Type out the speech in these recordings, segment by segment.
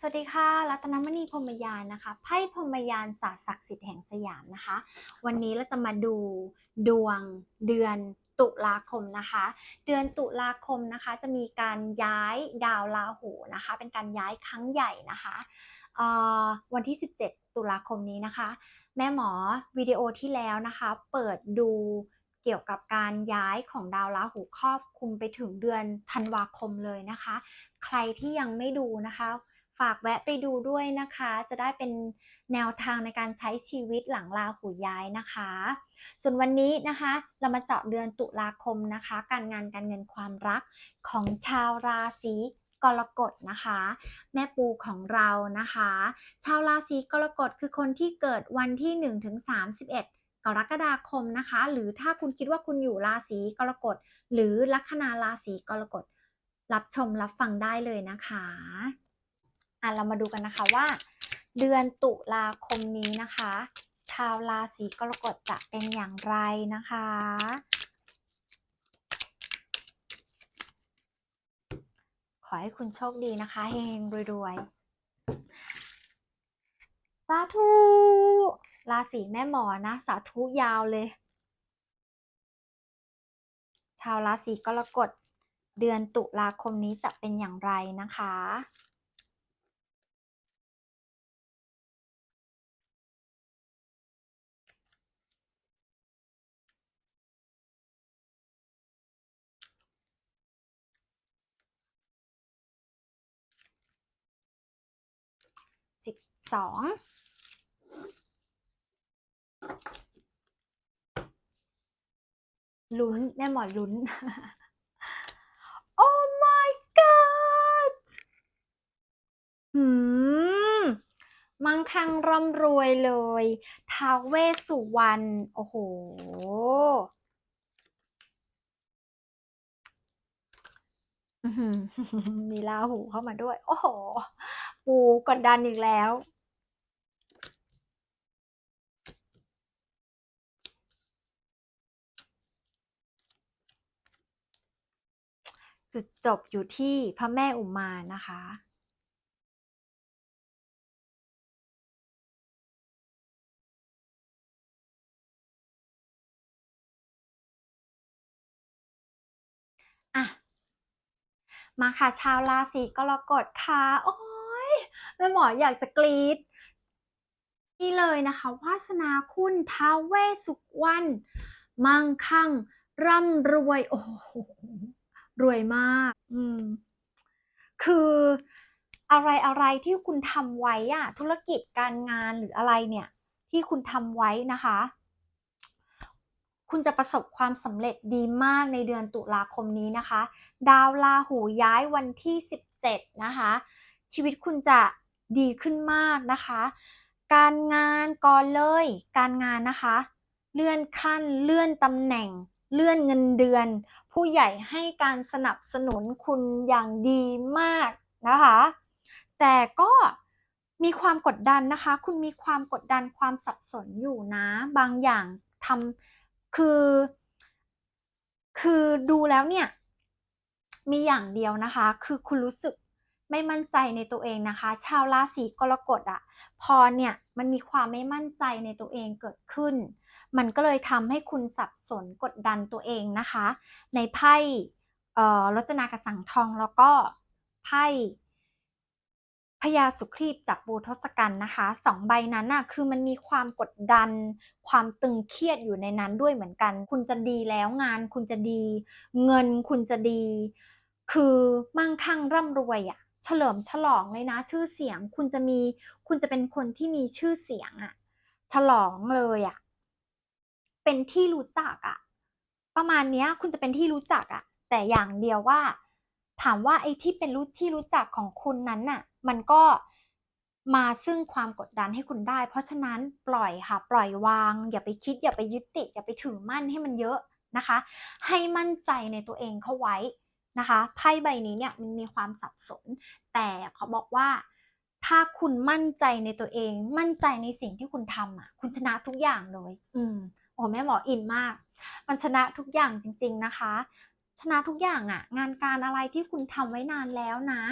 สวัสดีค่ะ รัตนมณีพรมยานนะคะ ไพ่พรมยานศาสตร์ศักดิ์สิทธิ์แห่งสยามนะคะ วันนี้เราจะมาดูดวงเดือนตุลาคมนะคะ เดือนตุลาคมนะคะ จะมีการย้ายดาวราหูนะคะ เป็นการย้ายครั้งใหญ่นะคะวันที่ 17 ตุลาคมนี้นะคะ แม่หมอวิดีโอที่แล้วนะคะ เปิดดูเกี่ยวกับการย้ายของดาวราหูครอบคลุมไปถึงเดือนธันวาคมเลยนะคะ ใครที่ยังไม่ดูนะคะ ฝากแวะไปดูด้วยนะคะ จะได้เป็นแนวทางในการใช้ชีวิตหลังลาหูย้ายนะคะ ส่วนวันนี้นะคะ เรามาเจาะเดือนตุลาคมนะคะ การงานการเงินความรักของชาวราศีกรกฎนะคะ แม่ปูของเรานะคะ ชาวราศีกรกฎคือคนที่เกิดวันที่1ถึง31กรกฎาคมนะคะ หรือถ้าคุณคิดว่าคุณอยู่ราศีกรกฎหรือลัคนาราศีกรกฎรับชมรับฟังได้เลยนะคะ อะเรามาดูกันนะคะว่า เดือนตุลาคมนี้นะคะ ชาวราศีกรกฎจะเป็นอย่างไรนะคะ ขอให้คุณโชคดีนะคะเฮงรวยๆสาธุราศีแม่หมอนะ สาธุยาวเลย ชาวราศีกรกฎเดือนตุลาคมนี้จะเป็นอย่างไรนะคะ สองลุ้นแม่หมอลุ้น โอ้ my god หืม มั่งคั่งร่ำรวยเลยท้าวเวสสุวรรณ โอ้โห มีลาหูเข้ามาด้วย โอ้โห ปูกดดันอีกแล้ว จุดจบอยู่ที่พระแม่อุมานะคะอะมาค่ะชาวราศีกรกฎค่ะ โอ้ยแม่หมออยากจะกรี๊ดนี่เลยนะคะวาสนาคุณท้าเวสุวรรณมั่งคั่งร่ำรวย โอ้โห รวยมาก อืม คืออะไรอะไรที่คุณทำไว้อะธุรกิจการงานหรืออะไรเนี่ย ที่คุณทำไว้นะคะ คุณจะประสบความสำเร็จดีมากในเดือนตุลาคมนี้นะคะ ดาวราหูย้ายวันที่ 17 นะคะ ชีวิตคุณจะดีขึ้นมากนะคะ การงานก่อนเลย การงานนะคะ เลื่อนขั้น เลื่อนตำแหน่ง เลื่อนเงินเดือน ผู้ใหญ่ให้การสนับสนุนคุณอย่างดีมากนะคะ แต่ก็มีความกดดันนะคะ คุณมีความกดดันความสับสนอยู่นะ บางอย่างทำคือ คือดูแล้วเนี่ย มีอย่างเดียวนะคะ คือคุณรู้สึก ไม่มั่นใจในตัวเองนะคะ ชาวราศีกรกฎอะ่ะพอเนี่ยมันมีความไม่มั่นใจในตัวเองเกิดขึ้น มันก็เลยทำให้คุณสับสนกดดันตัวเองนะคะ ในไพ่รจนากระสังทองแล้วก็ไพ่พญาสุครีบจากบูทศกัณฐ์นะคะสองใบนั้นน่ะคือมันมีความกดดัน ความตึงเครียดอยู่ในนั้นด้วยเหมือนกัน คุณจะดีแล้วงาน คุณจะดี เงินคุณจะดี คือมั่งคั่งร่ำรวยอะ่ะ เฉลิมฉลองเลยนะ ชื่อเสียงคุณจะมี คุณจะเป็นคนที่มีชื่อเสียงอะฉลองเลยอะเป็นที่รู้จักอะประมาณนี้คุณจะเป็นที่รู้จักอะแต่อย่างเดียวว่า ถามว่าไอ้ที่เป็นรู้ที่รู้จักของคุณนั้นน่ะ มันก็มาซึ่งความกดดันให้คุณได้ เพราะฉะนั้นปล่อยค่ะ ปล่อยวาง อย่าไปคิด อย่าไปยึดติด อย่าไปถือมั่นให้มันเยอะนะคะ ให้มั่นใจในตัวเองเข้าไว้ นะคะไพ่ใบนี้เนี่ยมันมีความสับสน แต่เขาบอกว่าถ้าคุณมั่นใจในตัวเอง มั่นใจในสิ่งที่คุณทำอะ คุณชนะทุกอย่างเลย อืมโอ้แม่หมออินมาก มันชนะทุกอย่างจริง ๆนะคะ ชนะทุกอย่างอะงานการอะไรที่คุณทำไว้นานแล้วนะ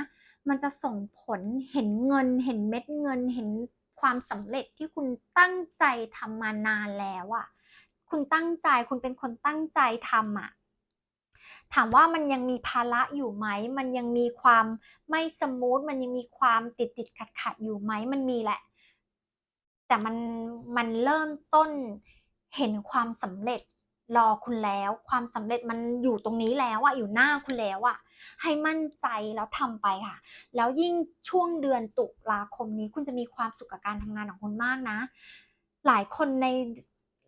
มันจะส่งผลเห็นเงิน เห็นเม็ดเงิน เห็นความสำเร็จที่คุณตั้งใจทำมานานแล้วอะ คุณตั้งใจ คุณเป็นคนตั้งใจทำอะ ถามว่ามันยังมีภาระอยู่ไหม มันยังมีความไม่สมูท มันยังมีความติดติดขัดขัดอยู่ไหม มันมีแหละ แต่มันมันเริ่มต้นเห็นความสำเร็จรอคุณแล้ว ความสำเร็จมันอยู่ตรงนี้แล้วอะอยู่หน้าคุณแล้วอะให้มั่นใจแล้วทำไปค่ะ แล้วยิ่งช่วงเดือนตุลาคมนี้ คุณจะมีความสุขกับการทำงานของคุณมากนะ หลายคนใน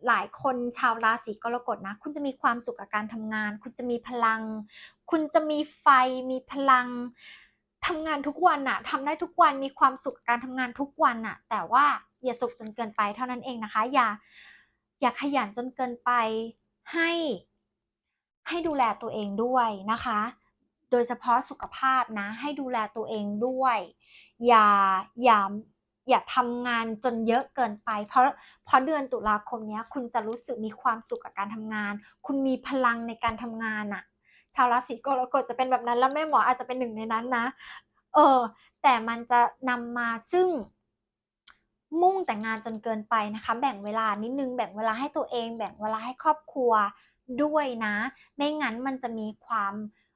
หลายคนชาวราศีกรกฎนะ คุณจะมีความสุขกับการทำงาน คุณจะมีพลัง คุณจะมีไฟ มีพลังทำงานทุกวันอะทำได้ทุกวัน มีความสุขกับการทำงานทุกวันอะแต่ว่าอย่าสุขจนเกินไปเท่านั้นเองนะคะ อย่า อย่าขยันจนเกินไป ให้ ให้ดูแลตัวเองด้วยนะคะ โดยเฉพาะสุขภาพนะ ให้ดูแลตัวเองด้วย อย่า อย่า อย่าทำงานจนเยอะเกินไป เพราะเพราะเดือนตุลาคมนี้คุณจะรู้สึกมีความสุขกับการทำงาน คุณมีพลังในการทำงานอะชาวราศีกรกฎจะเป็นแบบนั้น แล้วแม่หมออาจจะเป็นหนึ่งในนั้นนะ เออ แต่มันจะนำมาซึ่ง มุ่งแต่งานจนเกินไปนะคะ แบ่งเวลานิดนึง แบ่งเวลาให้ตัวเอง แบ่งเวลาให้ครอบครัวด้วยนะ ไม่งั้นมันจะมีความ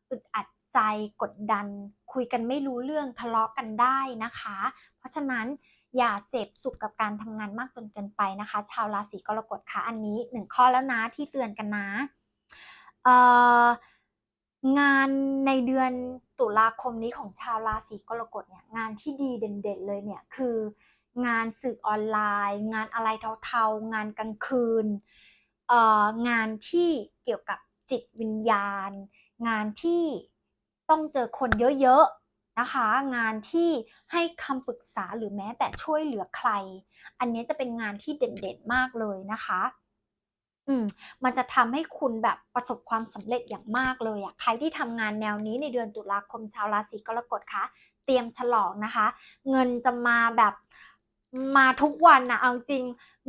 อึดอัดใจกดดัน คุยกันไม่รู้เรื่องทะเลาะกันได้นะคะ เพราะฉะนั้น อย่าเสพสุขกับการทำงานมากจนเกินไปนะคะ ชาวราศีกรกฎคะอันนี้หนึ่งข้อแล้วนะที่เตือนกันนะงานในเดือนตุลาคมนี้ของชาวราศีกรกฎเนี่ยงานที่ดีเด่นๆเลยเนี่ยคืองานสื่อออนไลน์ งานอะไรเทาๆ งานกลางคืนงานที่เกี่ยวกับจิตวิญญาณ งานที่ต้องเจอคนเยอะๆ นะคะ งานที่ให้คำปรึกษาหรือแม้แต่ช่วยเหลือใคร อันนี้จะเป็นงานที่เด่นๆมากเลยนะคะอืมมันจะทำให้คุณแบบประสบความสำเร็จอย่างมากเลยอะใครที่ทำงานแนวนี้ในเดือนตุลาคมชาวราศีกรกฎคะ เตรียมฉลองนะคะ เงินจะมาแบบมาทุกวันนะเอาจริง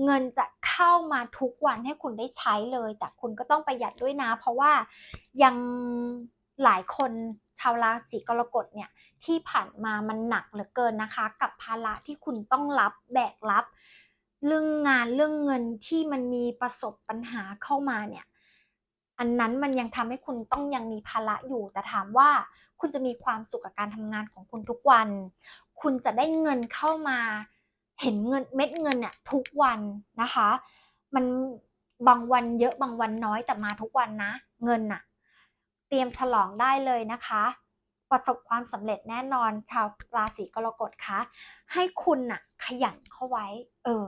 เงินจะเข้ามาทุกวันให้คุณได้ใช้เลย แต่คุณก็ต้องประหยัดด้วยนะ เพราะว่ายังหลายคนชาวราศีกรกฎเนี่ย ที่ผ่านมามันหนักเหลือเกินนะคะ กับภาระที่คุณต้องรับแบกรับ เรื่องงานเรื่องเงินที่มันมีประสบปัญหาเข้ามาเนี่ยอันนั้นมันยังทำให้คุณต้องยังมีภาระอยู่ แต่ถามว่าคุณจะมีความสุขกับการทำงานของคุณทุกวัน คุณจะได้เงินเข้ามา เห็นเงินเม็ดเงินเนี่ยทุกวันนะคะ มันบางวันเยอะบางวันน้อยแต่มาทุกวันนะ เงินน่ะเตรียมฉลองได้เลยนะคะ ประสบความสำเร็จแน่นอนชาวราศีกรกฎคะให้คุณน่ะขยันเข้าไว้ เออ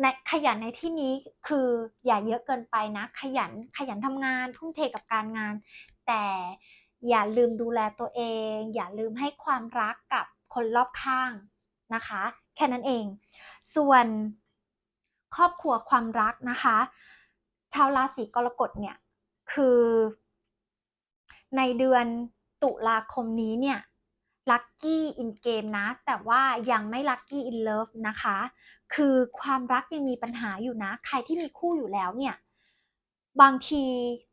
ในขยันในที่นี้คืออย่าเยอะเกินไปนะ ขยันขยันทำงานทุ่มเทกับการงาน แต่อย่าลืมดูแลตัวเอง อย่าลืมให้ความรักกับคนรอบข้างนะคะ แค่นั้นเอง ส่วนครอบครัวความรักนะคะ ชาวราศีกรกฎเนี่ยคือในเดือน ตุลาคมนี้เนี่ยลัคกี้อินเกมนะ แต่ว่ายังไม่ลัคกี้อินเลิฟนะคะ คือความรักยังมีปัญหาอยู่นะ ใครที่มีคู่อยู่แล้วเนี่ย บางที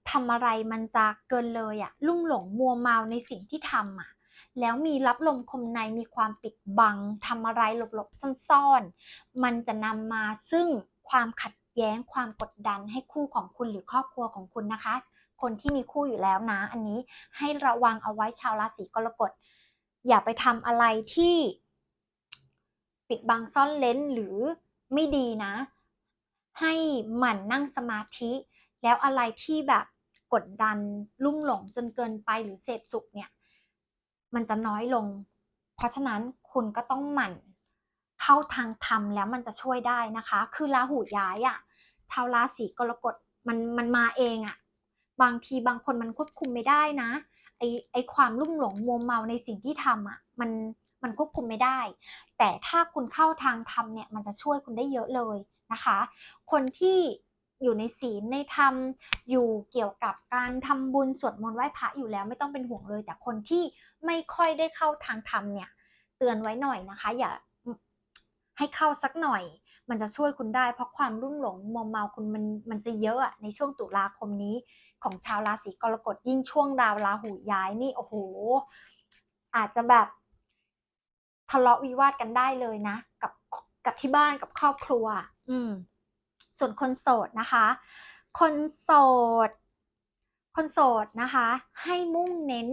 ทำอะไรมันจะเกินเลยอะลุ่มหลงมัวเมาในสิ่งที่ทำอะแล้วมีรับลมคมในมีความปิดบังทำอะไรหลบๆซ่อนๆ มันจะนำมาซึ่งความขัด แย้งความกดดันให้คู่ของคุณหรือครอบครัวของคุณนะคะ คนที่มีคู่อยู่แล้วนะ อันนี้ให้ระวังเอาไว้ชาวราศีกรกฎ อย่าไปทำอะไรที่ ปิดบังซ่อนเลนหรือไม่ดีนะ ให้หมั่นนั่งสมาธิ แล้วอะไรที่แบบกดดันลุ่มหลงจนเกินไปหรือเสพสุขเนี่ย มันจะน้อยลง เพราะฉะนั้นคุณก็ต้องหมั่นเข้าทางธรรมแล้วมันจะช่วยได้นะคะ คือราหูย้ายอะ่ะ ชาวราศีกรกฎมันมันมาเองอะ่ะบางทีบางคนมันควบคุมไม่ได้นะไอไอความลุ่มหลงมัวเมาในสิ่งที่ทำอะมันมันควบคุมไม่ได้ แต่ถ้าคุณเข้าทางธรรมเนี่ยมันจะช่วยคุณได้เยอะเลยนะคะ คนที่อยู่ในศีลในธรรมอยู่เกี่ยวกับการทำบุญสวดมนต์ไหว้พระอยู่แล้วไม่ต้องเป็นห่วงเลย แต่คนที่ไม่ค่อยได้เข้าทางธรรมเนี่ย เตือนไว้หน่อยนะคะ อย่าให้เข้าสักหน่อย มันจะช่วยคุณได้เพราะความรุ่มหลงมัวเมาคุณมันมันจะเยอะอะในช่วงตุลาคมนี้ของชาวราศีกรกฎยิ่งช่วงดาวราหูย้ายนี่โอ้โห อาจจะแบบทะเลาะวิวาทกันได้เลยนะ กับกับที่บ้านกับครอบครัว อืม ส่วนคนโสดนะคะ คนโสด คนโสดนะคะ ให้มุ่งเน้น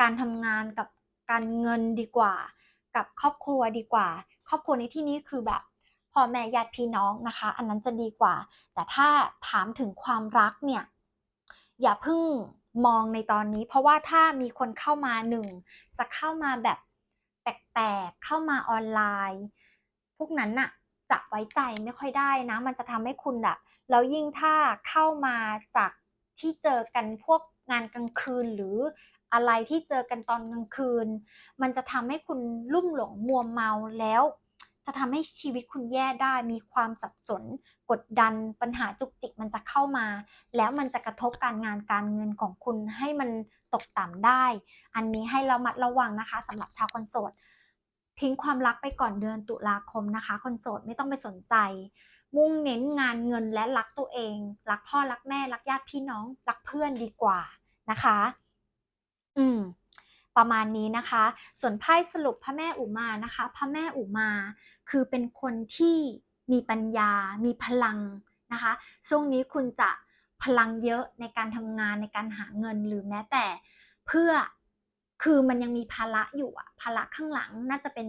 การทำงานกับการเงินดีกว่า กับครอบครัวดีกว่า ครอบครัวในที่นี้คือแบบ พ่อแม่ญาติพี่น้องนะคะ อันนั้นจะดีกว่า แต่ถ้าถามถึงความรักเนี่ยอย่าเพิ่งมองในตอนนี้ เพราะว่าถ้ามีคนเข้ามาหนึ่งจะเข้ามาแบบแปลกๆเข้ามาออนไลน์ พวกนั้นน่ะจะไว้ใจไม่ค่อยได้นะ มันจะทำให้คุณแบบแล้วยิ่งถ้าเข้ามาจากที่เจอกันพวกงานกลางคืนหรืออะไรที่เจอกันตอนกลางคืน มันจะทำให้คุณลุ่มหลงมัวเมาแล้ว จะทำให้ชีวิตคุณแย่ได้ มีความสับสน กดดัน ปัญหาจุกจิกมันจะเข้ามา แล้วมันจะกระทบการงานการเงินของคุณให้มันตกต่ำได้ อันนี้ให้ระมัดระวังนะคะสำหรับชาวคนโสด ทิ้งความรักไปก่อนเดือนตุลาคมนะคะ คนโสดไม่ต้องไปสนใจ มุ่งเน้นงานเงินและรักตัวเอง รักพ่อรักแม่ รักญาติพี่น้อง รักเพื่อนดีกว่านะคะ อืม ประมาณนี้นะคะ ส่วนไพ่สรุปพระแม่อุมานะคะ พระแม่อุมาคือเป็นคนที่มีปัญญา มีพลังนะคะ ช่วงนี้คุณจะพลังเยอะในการทำงานในการหาเงินหรือแม้แต่เพื่อคือมันยังมีภาระอยู่อะภาระข้างหลังน่าจะเป็น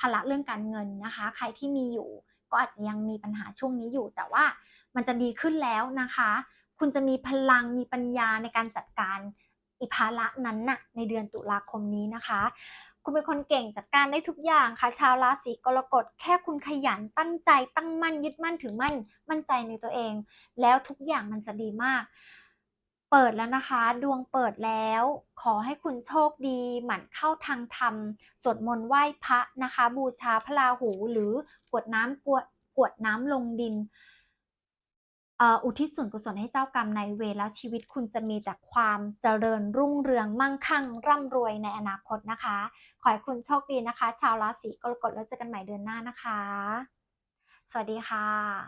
ภาระเรื่องการเงินนะคะ ใครที่มีอยู่ก็อาจจะยังมีปัญหาช่วงนี้อยู่ แต่ว่ามันจะดีขึ้นแล้วนะคะ คุณจะมีพลังมีปัญญาในการจัดการ อิภาระนั้นน่ะในเดือนตุลาคมนี้นะคะ คุณเป็นคนเก่งจัดการได้ทุกอย่างค่ะ ชาวราศีกรกฎแค่คุณขยันตั้งใจตั้งมั่นยึดมั่นถือมั่นมั่นใจในตัวเอง แล้วทุกอย่างมันจะดีมาก เปิดแล้วนะคะ ดวงเปิดแล้ว ขอให้คุณโชคดี หมั่นเข้าทางธรรมสวดมนต์ไหว้พระนะคะ บูชาพระราหูหรือกวดน้ำกวดกวดน้ำลงดิน อุทิศส่วนกุศลให้เจ้ากรรมนายเวรแล้วชีวิตคุณจะมีแต่ความเจริญรุ่งเรืองมั่งคั่ง ร่ำรวยในอนาคตนะคะ ขอให้คุณโชคดีนะคะ ชาวราศีกรกฎแล้วเจอกันใหม่เดือนหน้านะคะ สวัสดีค่ะ